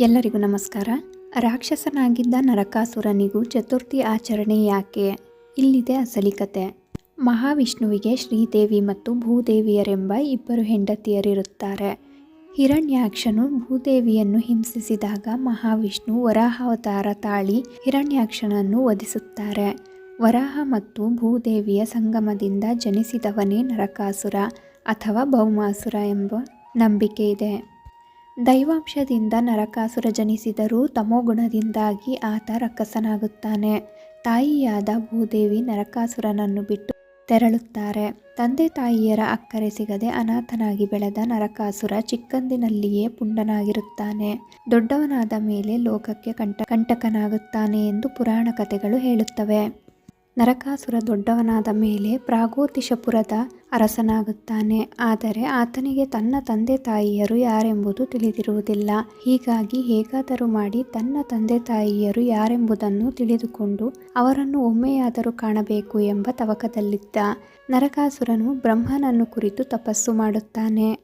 ಎಲ್ಲರಿಗೂ ನಮಸ್ಕಾರ. ರಾಕ್ಷಸನಾಗಿದ್ದ ನರಕಾಸುರನಿಗೂ ಚತುರ್ಥಿ ಆಚರಣೆ ಯಾಕೆ? ಇಲ್ಲಿದೆ ಅಸಲಿ ಕತೆ. ಮಹಾವಿಷ್ಣುವಿಗೆ ಶ್ರೀದೇವಿ ಮತ್ತು ಭೂದೇವಿಯರೆಂಬ ಇಬ್ಬರು ಹೆಂಡತಿಯರಿರುತ್ತಾರೆ. ಹಿರಣ್ಯಾಕ್ಷನು ಭೂದೇವಿಯನ್ನು ಹಿಂಸಿಸಿದಾಗ ಮಹಾವಿಷ್ಣು ವರಾಹಾವತಾರ ತಾಳಿ ಹಿರಣ್ಯಾಕ್ಷನನ್ನು ವಧಿಸುತ್ತಾರೆ. ವರಾಹ ಮತ್ತು ಭೂದೇವಿಯ ಸಂಗಮದಿಂದ ಜನಿಸಿದವನೇ ನರಕಾಸುರ ಅಥವಾ ಭೌಮಾಸುರ ಎಂಬ ನಂಬಿಕೆ ಇದೆ. ದೈವಾಂಶದಿಂದ ನರಕಾಸುರ ಜನಿಸಿದರೂ ತಮೋಗುಣದಿಂದಾಗಿ ಆತ ರಕ್ಕಸನಾಗುತ್ತಾನೆ. ತಾಯಿಯಾದ ಭೂದೇವಿ ನರಕಾಸುರನನ್ನು ಬಿಟ್ಟು ತೆರಳುತ್ತಾರೆ. ತಂದೆ ತಾಯಿಯರ ಅಕ್ಕರೆ ಸಿಗದೆ ಅನಾಥನಾಗಿ ಬೆಳೆದ ನರಕಾಸುರ ಚಿಕ್ಕಂದಿನಲ್ಲಿಯೇ ಪುಂಡನಾಗಿರುತ್ತಾನೆ. ದೊಡ್ಡವನಾದ ಮೇಲೆ ಲೋಕಕ್ಕೆ ಕಂಟ, ಕಂಟಕನಾಗುತ್ತಾನೆ ಎಂದು ಪುರಾಣ ಕಥೆಗಳು ಹೇಳುತ್ತವೆ. ನರಕಾಸುರ ದೊಡ್ಡವನಾದ ಮೇಲೆ ಪ್ರಾಗೋತಿಶಪುರದ ಅರಸನಾಗುತ್ತಾನೆ. ಆದರೆ ಆತನಿಗೆ ತನ್ನ ತಂದೆ ತಾಯಿಯರು ಯಾರೆಂಬುದು ತಿಳಿದಿರುವುದಿಲ್ಲ. ಹೀಗಾಗಿ ಹೇಗಾದರೂ ಮಾಡಿ ತನ್ನ ತಂದೆ ತಾಯಿಯರು ಯಾರೆಂಬುದನ್ನು ತಿಳಿದುಕೊಂಡು ಅವರನ್ನು ಒಮ್ಮೆಯಾದರೂ ಕಾಣಬೇಕು ಎಂಬ ತವಕದಲ್ಲಿದ್ದ ನರಕಾಸುರನು ಬ್ರಹ್ಮನನ್ನು ಕುರಿತು ತಪಸ್ಸು ಮಾಡುತ್ತಾನೆ.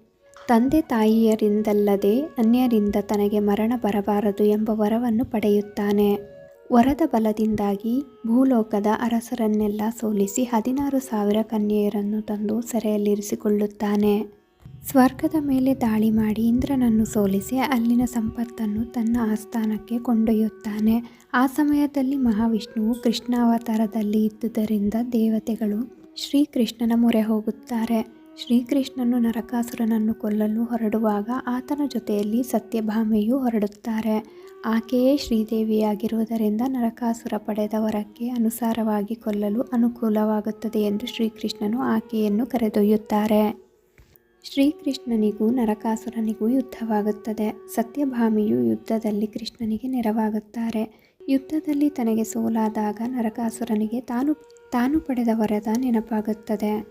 ತಂದೆ ತಾಯಿಯರಿಂದಲ್ಲದೆ ಅನ್ಯರಿಂದ ತನಗೆ ಮರಣ ಬರಬಾರದು ಎಂಬ ವರವನ್ನು ಪಡೆಯುತ್ತಾನೆ. ವರದ ಬಲದಿಂದಾಗಿ ಭೂಲೋಕದ ಅರಸರನ್ನೆಲ್ಲ ಸೋಲಿಸಿ ಹದಿನಾರು ಸಾವಿರ ಕನ್ಯೆಯರನ್ನು ತಂದು ಸೆರೆಯಲ್ಲಿರಿಸಿಕೊಳ್ಳುತ್ತಾನೆ. ಸ್ವರ್ಗದ ಮೇಲೆ ದಾಳಿ ಮಾಡಿ ಇಂದ್ರನನ್ನು ಸೋಲಿಸಿ ಅಲ್ಲಿನ ಸಂಪತ್ತನ್ನು ತನ್ನ ಆಸ್ಥಾನಕ್ಕೆ ಕೊಂಡೊಯ್ಯುತ್ತಾನೆ. ಆ ಸಮಯದಲ್ಲಿ ಮಹಾವಿಷ್ಣುವು ಕೃಷ್ಣಾವತಾರದಲ್ಲಿ ಇದ್ದುದರಿಂದ ದೇವತೆಗಳು ಶ್ರೀಕೃಷ್ಣನ ಮೊರೆ ಹೋಗುತ್ತಾರೆ. ಶ್ರೀಕೃಷ್ಣನು ನರಕಾಸುರನನ್ನು ಕೊಲ್ಲಲು ಹೊರಡುವಾಗ ಆತನ ಜೊತೆಯಲ್ಲಿ ಸತ್ಯಭಾಮೆಯು ಹೊರಡುತ್ತಾರೆ. ಆಕೆಯೇ ಶ್ರೀದೇವಿಯಾಗಿರುವುದರಿಂದ ನರಕಾಸುರ ಪಡೆದ ವರಕ್ಕೆ ಅನುಸಾರವಾಗಿ ಕೊಲ್ಲಲು ಅನುಕೂಲವಾಗುತ್ತದೆ ಎಂದು ಶ್ರೀಕೃಷ್ಣನು ಆಕೆಯನ್ನು ಕರೆದೊಯ್ಯುತ್ತಾರೆ. ಶ್ರೀಕೃಷ್ಣನಿಗೂ ನರಕಾಸುರನಿಗೂ ಯುದ್ಧವಾಗುತ್ತದೆ. ಸತ್ಯಭಾಮಿಯು ಯುದ್ಧದಲ್ಲಿ ಕೃಷ್ಣನಿಗೆ ನೆರವಾಗುತ್ತಾರೆ. ಯುದ್ಧದಲ್ಲಿ ತನಗೆ ಸೋಲಾದಾಗ ನರಕಾಸುರನಿಗೆ ತಾನು ತಾನು ಪಡೆದ ವರದ ನೆನಪಾಗುತ್ತದೆ.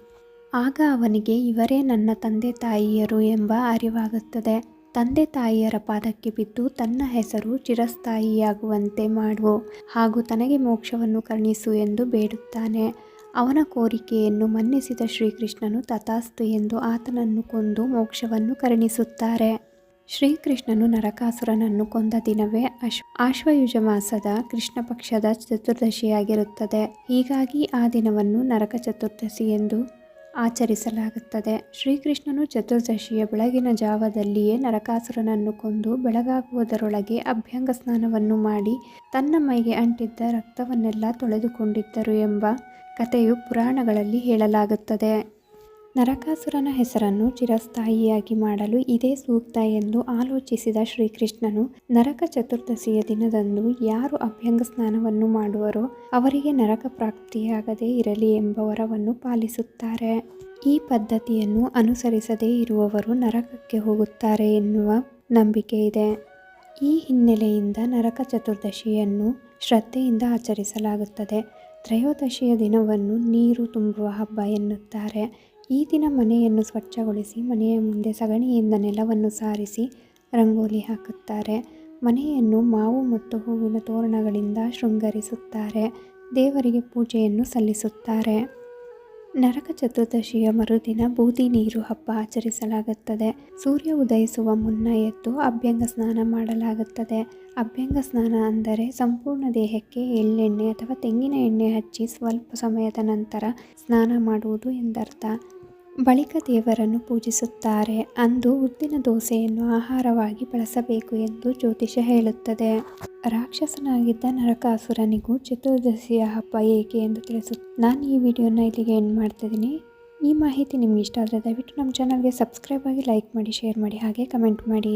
ಆಗ ಅವನಿಗೆ, ಇವರೇ ನನ್ನ ತಂದೆ ತಾಯಿಯರು ಎಂಬ ಅರಿವಾಗುತ್ತದೆ. ತಂದೆ ತಾಯಿಯರ ಪಾದಕ್ಕೆ ಬಿದ್ದು ತನ್ನ ಹೆಸರು ಚಿರಸ್ಥಾಯಿಯಾಗುವಂತೆ ಮಾಡು ಹಾಗೂ ತನಗೆ ಮೋಕ್ಷವನ್ನು ಕರುಣಿಸು ಎಂದು ಬೇಡುತ್ತಾನೆ. ಅವನ ಕೋರಿಕೆಯನ್ನು ಮನ್ನಿಸಿದ ಶ್ರೀಕೃಷ್ಣನು ತಥಾಸ್ತು ಎಂದು ಆತನನ್ನು ಕೊಂದು ಮೋಕ್ಷವನ್ನು ಕರುಣಿಸುತ್ತಾರೆ. ಶ್ರೀಕೃಷ್ಣನು ನರಕಾಸುರನನ್ನು ಕೊಂದ ದಿನವೇ ಅಶ್ ಆಶ್ವಯುಜ ಮಾಸದ ಕೃಷ್ಣ ಪಕ್ಷದ ಚತುರ್ದಶಿಯಾಗಿರುತ್ತದೆ. ಹೀಗಾಗಿ ಆ ದಿನವನ್ನು ನರಕ ಚತುರ್ದಶಿ ಎಂದು ಆಚರಿಸಲಾಗುತ್ತದೆ. ಶ್ರೀಕೃಷ್ಣನು ಚತುರ್ದಶಿಯ ಬೆಳಗಿನ ಜಾವದಲ್ಲಿಯೇ ನರಕಾಸುರನನ್ನು ಕೊಂದು ಬೆಳಗಾಗುವುದರೊಳಗೆ ಅಭ್ಯಂಗ ಸ್ನಾನವನ್ನು ಮಾಡಿ ತನ್ನ ಮೈಗೆ ಅಂಟಿದ್ದ ರಕ್ತವನ್ನೆಲ್ಲ ತೊಳೆದುಕೊಂಡಿದ್ದರು ಎಂಬ ಕಥೆಯು ಪುರಾಣಗಳಲ್ಲಿ ಹೇಳಲಾಗುತ್ತದೆ. ನರಕಾಸುರನ ಹೆಸರನ್ನು ಚಿರಸ್ಥಾಯಿಯಾಗಿ ಮಾಡಲು ಇದೇ ಸೂಕ್ತ ಎಂದು ಆಲೋಚಿಸಿದ ಶ್ರೀಕೃಷ್ಣನು ನರಕ ಚತುರ್ದಶಿಯ ದಿನದಂದು ಯಾರು ಅಭ್ಯಂಗ ಸ್ನಾನವನ್ನು ಮಾಡುವರೋ ಅವರಿಗೆ ನರಕ ಪ್ರಾಪ್ತಿಯಾಗದೇ ಇರಲಿ ಎಂಬ ವರವನ್ನು ಪಾಲಿಸುತ್ತಾರೆ. ಈ ಪದ್ಧತಿಯನ್ನು ಅನುಸರಿಸದೇ ಇರುವವರು ನರಕಕ್ಕೆ ಹೋಗುತ್ತಾರೆ ಎನ್ನುವ ನಂಬಿಕೆ ಇದೆ. ಈ ಹಿನ್ನೆಲೆಯಿಂದ ನರಕ ಚತುರ್ದಶಿಯನ್ನು ಶ್ರದ್ಧೆಯಿಂದ ಆಚರಿಸಲಾಗುತ್ತದೆ. ತ್ರಯೋದಶಿಯ ದಿನವನ್ನು ನೀರು ತುಂಬುವ ಹಬ್ಬ ಎನ್ನುತ್ತಾರೆ. ಈ ದಿನ ಮನೆಯನ್ನು ಸ್ವಚ್ಛಗೊಳಿಸಿ, ಮನೆಯ ಮುಂದೆ ಸಗಣಿಯಿಂದ ನೆಲವನ್ನು ಸಾರಿಸಿ ರಂಗೋಲಿ ಹಾಕುತ್ತಾರೆ. ಮನೆಯನ್ನು ಮಾವು ಮತ್ತು ಹೂವಿನ ತೋರಣಗಳಿಂದ ಶೃಂಗರಿಸುತ್ತಾರೆ. ದೇವರಿಗೆ ಪೂಜೆಯನ್ನು ಸಲ್ಲಿಸುತ್ತಾರೆ. ನರಕ ಚತುರ್ದಶಿಯ ಮರುದಿನ ಬೂದಿ ನೀರು ಹಬ್ಬ ಆಚರಿಸಲಾಗುತ್ತದೆ. ಸೂರ್ಯ ಉದಯಿಸುವ ಮುನ್ನ ಎದ್ದು ಅಭ್ಯಂಗ ಸ್ನಾನ ಮಾಡಲಾಗುತ್ತದೆ. ಅಭ್ಯಂಗ ಸ್ನಾನ ಅಂದರೆ ಸಂಪೂರ್ಣ ದೇಹಕ್ಕೆ ಎಳ್ಳೆಣ್ಣೆ ಅಥವಾ ತೆಂಗಿನ ಎಣ್ಣೆ ಹಚ್ಚಿ ಸ್ವಲ್ಪ ಸಮಯದ ನಂತರ ಸ್ನಾನ ಮಾಡುವುದು ಎಂದರ್ಥ. ಬಳಿಕ ದೇವರನ್ನು ಪೂಜಿಸುತ್ತಾರೆ. ಅಂದು ಉದ್ದಿನ ದೋಸೆಯನ್ನು ಆಹಾರವಾಗಿ ಬಳಸಬೇಕು ಎಂದು ಜ್ಯೋತಿಷ ಹೇಳುತ್ತದೆ. ರಾಕ್ಷಸನಾಗಿದ್ದ ನರಕಾಸುರನಿಗೂ ಚತುರ್ದಶಿಯ ಹಬ್ಬ ಏಕೆ ಎಂದು ತಿಳಿಸು, ನಾನು ಈ ವಿಡಿಯೋನ ಇಲ್ಲಿಗೆ ಎಂಡ್ ಮಾಡ್ತಿದ್ದೀನಿ. ಈ ಮಾಹಿತಿ ನಿಮಗೆ ಇಷ್ಟ ಆದರೆ ದಯವಿಟ್ಟು ನಮ್ಮ ಚಾನಲ್ಗೆ ಸಬ್ಸ್ಕ್ರೈಬ್ ಆಗಿ ಲೈಕ್ ಮಾಡಿ ಶೇರ್ ಮಾಡಿ, ಹಾಗೆ ಕಮೆಂಟ್ ಮಾಡಿ.